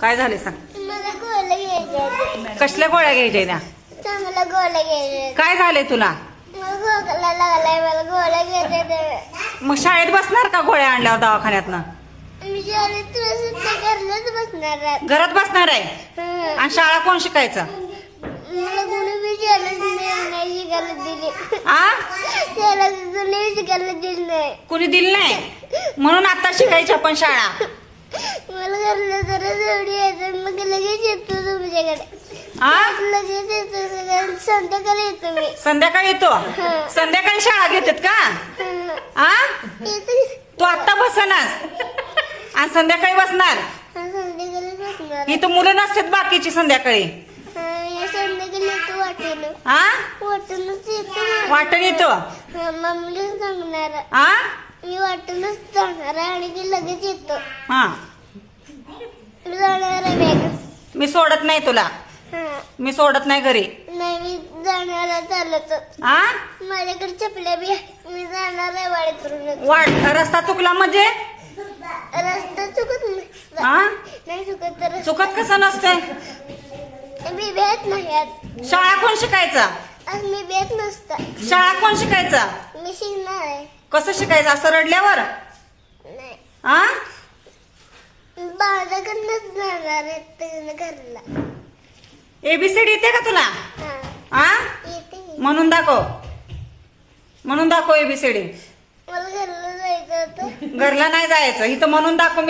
काय झाले सांग. मला गोळ्या घ्यायच्या कसल्या गोळ्या घ्यायच्या त्या चांगला गोळ्या घ्यायच्या काय झाले तुला? मला खोकला लागलाय मला गोळ्या घ्यायच्या मग शाळेत बसणार का गोळ्या आणल्यावर दवाखान्यातनं? मी शाळेत तुला सुद्धा घरलाच बसणार आहे. घरात बसणार आहे? हं. आणि शाळा कोण शिकायचं? मला कोणी बी शाळेत नाही नाही शिकायला दिली. आ? त्याला कोणी शिकायला दिली नाही. कुणी दिली नाही? म्हणून आता शिकायची आपण शाळा. मला जरा एवढी यायचं मग लगेच येतो तुमच्याकडे. आ? लगेच येतो संध्याकाळी येतो मी. संध्याकाळी येतो? संध्याकाळी शाळा घेतात का? हं. आ? येतो तू आत्ता बसनास. आणि संध्याकाळी बसणार? हा, संध्याकाळी बसणार. इथं मुलं नसतात बाकीची संध्याकाळी. हा, या संध्याकाळी येतो वाटेल आ? वाटूनच येतो. मला. वाटण येतो? हा, मम्मीला सांगणार. आ? मी वाटूनच आहे आणि ती लगेच येतो. हा. मी सोडत नाही तुला. हा. मी सोडत नाही घरी. नाही मी जाणार आहे चालत. आ? माझ्याकडे चपल्या बी. मी जाणार आहे वाडीतून वाट रस्ता चुकला म्हणजे? रस्ता चुकत नाही. आ? नाही चुकत तर चुकत कसं नसतंय? मी भेट नाही आज. शाळा कोण शिकायचा? आज मी भेट नसता. शाळा कोण शिकायचा? मी शिकणार आहे. कसं शिकायचं? असं रडल्यावर? नाही. आ? जाणार घरला. एबीसीडी येते का तुला? हा. आ? येते. म्हणून दाखव. म्हणून दाखव एबीसीडी. मला घरला जायचं होतं. घरला नाही जायचं. इथं म्हणून दाखव मी